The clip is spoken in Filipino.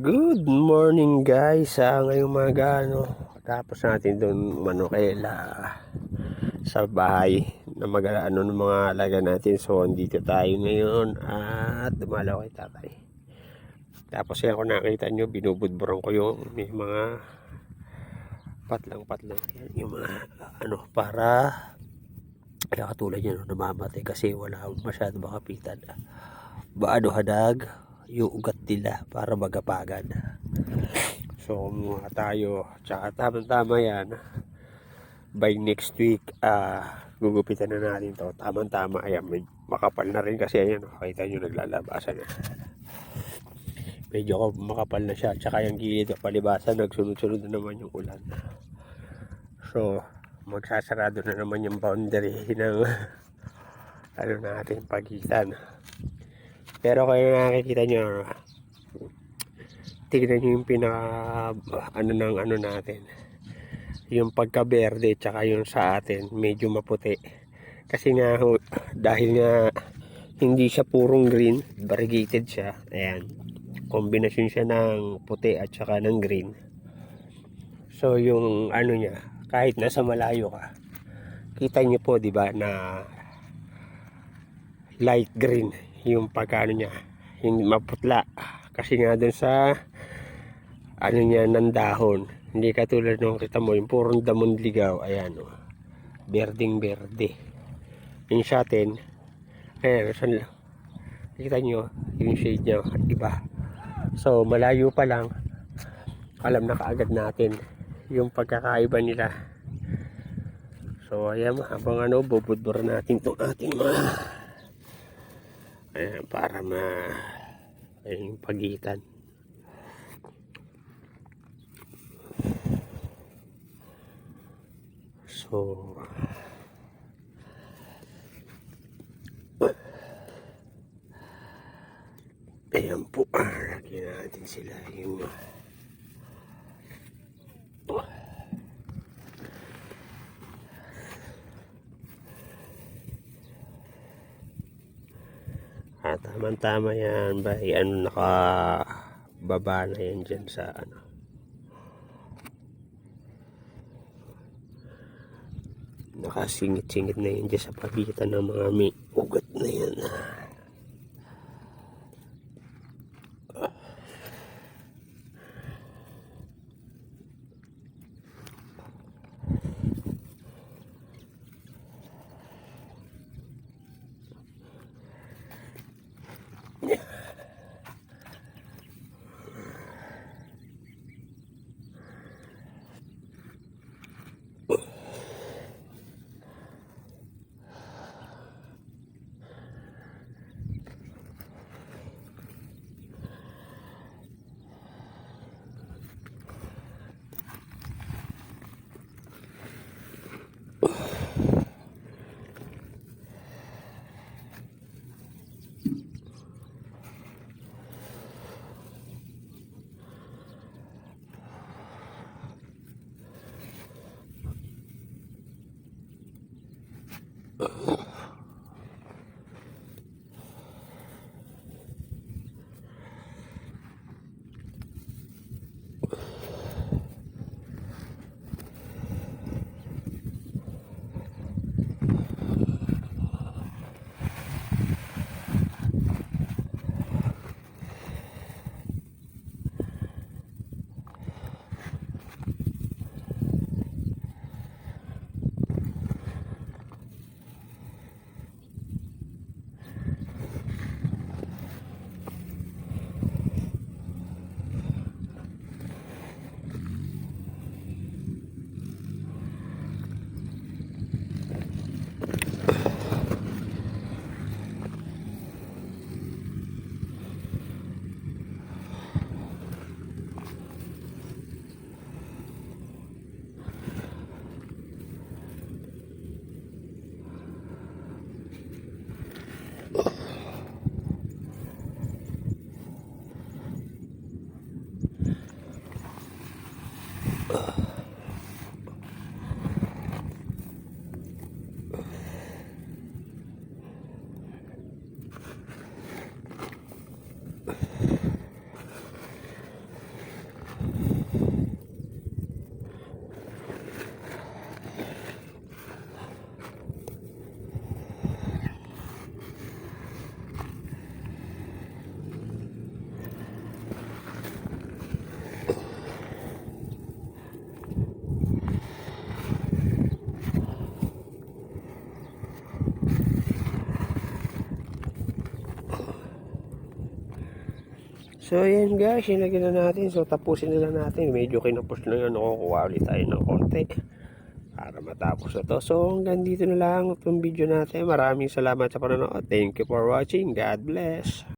Good morning guys sa ngayong mga ano tapos natin doon manokela sa bahay na mag ano ng mga alaga natin. So andito tayo ngayon at dumalaw kay tatay. Tapos yan kung nakita nyo binubudburan ko yung may mga patlang patlang yan. Yung mga ano para kaya katulad yan namamatay kasi wala masyado makapitan. Baado hadag yung ugat nila para magapagan. So, mga tayo, tsaka tama-tama yan. By next week, ah, gugupitan na natin to. Tama-tama, ayan, may makapal na rin kasi ayan, kita nyo naglalabasan na. Medyo makapal na siya, tsaka yung gilid, palibasan, nagsunod-sunod na naman yung ulan. So, magsasarado na naman yung boundary ng ano natin pagitan. Pero kaya nakikita nyo, tignan nyo yung pinaka, ano ng ano natin. Yung pagka-berde, tsaka yung sa atin, medyo maputi. Kasi nga, dahil nga, hindi siya purong green, variegated siya. Ayan. Kombinasyon siya ng puti at saka ng green. So, yung ano niya, kahit nasa malayo ka, kita nyo po, di ba, na light green yung pagkano niya hindi maputla. Kasi nga dun sa ano niya ng dahon. Hindi katulad nung kita mo yung purong damon ligaw. Ayan o berding berde. Yung sa atin ayan saan kita nyo yung shade niya iba. So malayo pa lang alam na kaagad natin yung pagkakaiba nila. So ayan habang ano bubudbur natin itong ating mga Para ma ayun yung pagitan. So Ayan po, lagyan natin sila yung Ah, tama-tama yan. Bay, ano, naka baba na yan dyan sa ano. Nakasingit-singit na yan dyan sa pagitan ng mga may ugat na yan. Ugh. So yan guys, ilagyan na natin. So tapusin na lang natin. Medyo kinapos lang yan. Kukuha ulit tayo ng konti. Para matapos na to. So hanggang dito na lang itong video natin. Maraming salamat sa panonood. Thank you for watching. God bless.